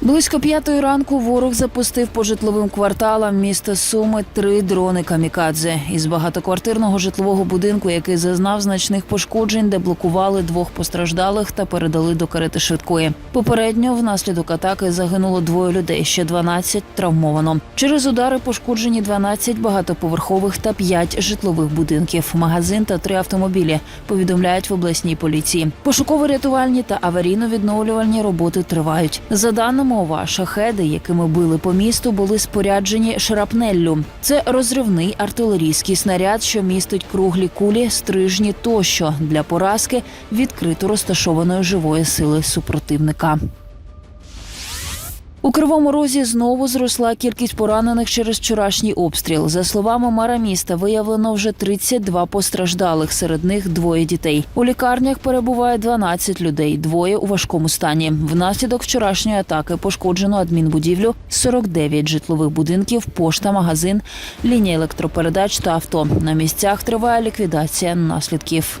Близько п'ятої ранку ворог запустив по житловим кварталам міста Суми три дрони камікадзе із багатоквартирного житлового будинку, який зазнав значних пошкоджень, де блокували двох постраждалих та передали до карети швидкої. Попередньо внаслідок атаки загинуло двоє людей, ще 12 травмовано. Через удари пошкоджені 12 багатоповерхових та 5 житлових будинків, магазин та три автомобілі. Повідомляють в обласній поліції. Пошуково-рятувальні та аварійно-відновлювальні роботи тривають. За даними ОВА, шахеди, якими били по місту, були споряджені шрапнеллю. Це розривний артилерійський снаряд, що містить круглі кулі, стрижні тощо для поразки відкрито розташованої живої сили супротивника. У кривому розі знову зросла кількість поранених через вчорашній обстріл. За словами мера міста, виявлено вже 32 постраждалих. Серед них двоє дітей. У лікарнях перебуває 12 людей, двоє у важкому стані. Внаслідок вчорашньої атаки пошкоджено адмінбудівлю, 49 житлових будинків, пошта, магазин, лінія електропередач та авто. На місцях триває ліквідація наслідків.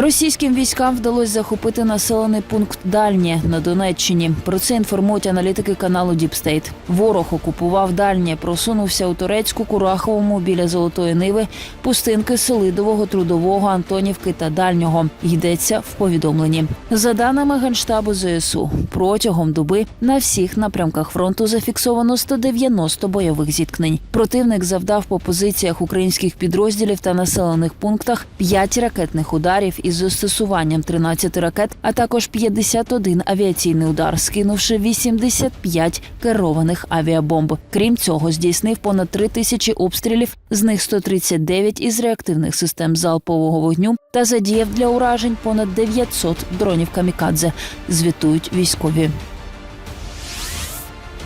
Російським військам вдалося захопити населений пункт Дальнє на Донеччині. Про це інформують аналітики каналу Діпстейт. Ворог окупував Дальнє, просунувся у турецьку Кураховому біля Золотої Ниви, пустинки Селидового, Трудового, Антонівки та Дальнього. Йдеться в повідомленні. За даними генштабу ЗСУ, протягом доби на всіх напрямках фронту зафіксовано 190 бойових зіткнень. Противник завдав по позиціях українських підрозділів та населених пунктах 5 ракетних ударів із застосуванням 13 ракет, а також 51 авіаційний удар, скинувши 85 керованих авіабомб. Крім цього, здійснив понад 3 тисячі обстрілів, з них 139 із реактивних систем залпового вогню та задіяв для уражень понад 900 дронів камікадзе. Звітують військові.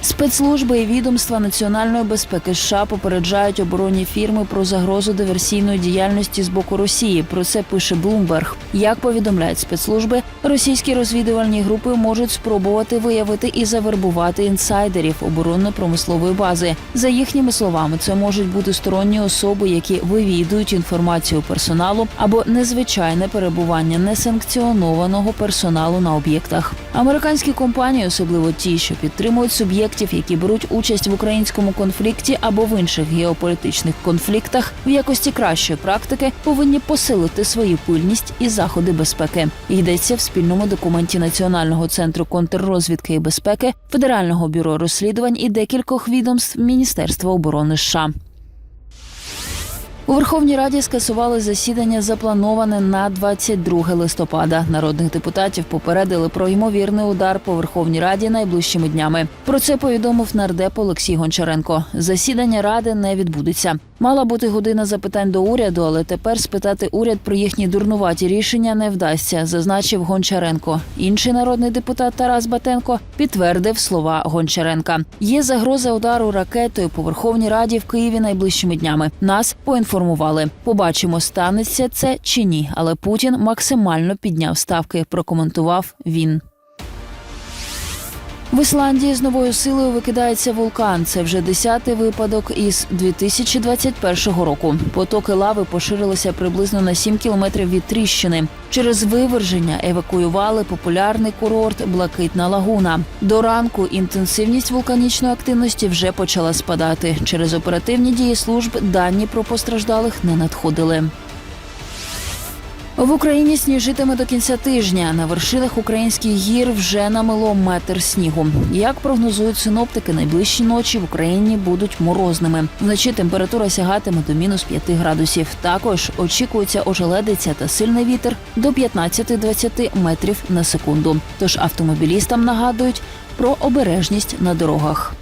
Спецслужби і відомства національної безпеки США попереджають оборонні фірми про загрозу диверсійної діяльності з боку Росії. Про це пише Bloomberg. Як повідомляють спецслужби, російські розвідувальні групи можуть спробувати виявити і завербувати інсайдерів оборонно-промислової бази. За їхніми словами, це можуть бути сторонні особи, які вивідують інформацію персоналу або незвичайне перебування несанкціонованого персоналу на об'єктах. Американські компанії, особливо ті, що підтримують суб'єктів, які беруть участь в українському конфлікті або в інших геополітичних конфліктах, в якості кращої практики повинні посилити свою пильність і заходи безпеки. Йдеться в спільному документі Національного центру контррозвідки і безпеки, Федерального бюро розслідувань і декількох відомств Міністерства оборони США. У Верховній Раді скасували засідання, заплановане на 22 листопада. Народних депутатів попередили про ймовірний удар по Верховній Раді найближчими днями. Про це повідомив нардеп Олексій Гончаренко. Засідання ради не відбудеться. Мала бути година запитань до уряду, але тепер спитати уряд про їхні дурнуваті рішення не вдасться, зазначив Гончаренко. Інший народний депутат Тарас Батенко підтвердив слова Гончаренка. Є загроза удару ракетою по Верховній Раді в Києві найближчими днями. Нас поінформували. Побачимо, станеться це чи ні. Але Путін максимально підняв ставки. Прокоментував він. В Ісландії з новою силою викидається вулкан. Це вже десятий випадок із 2021 року. Потоки лави поширилися приблизно на 7 кілометрів від тріщини. Через виверження евакуювали популярний курорт Блакитна Лагуна. До ранку інтенсивність вулканічної активності вже почала спадати. Через оперативні дії служб дані про постраждалих не надходили. В Україні сніжитиме до кінця тижня. На вершинах українських гір вже намело метр снігу. Як прогнозують синоптики, найближчі ночі в Україні будуть морозними. Вночі температура сягатиме до мінус 5 градусів. Також очікується ожеледиця та сильний вітер до 15-20 метрів на секунду. Тож автомобілістам нагадують про обережність на дорогах.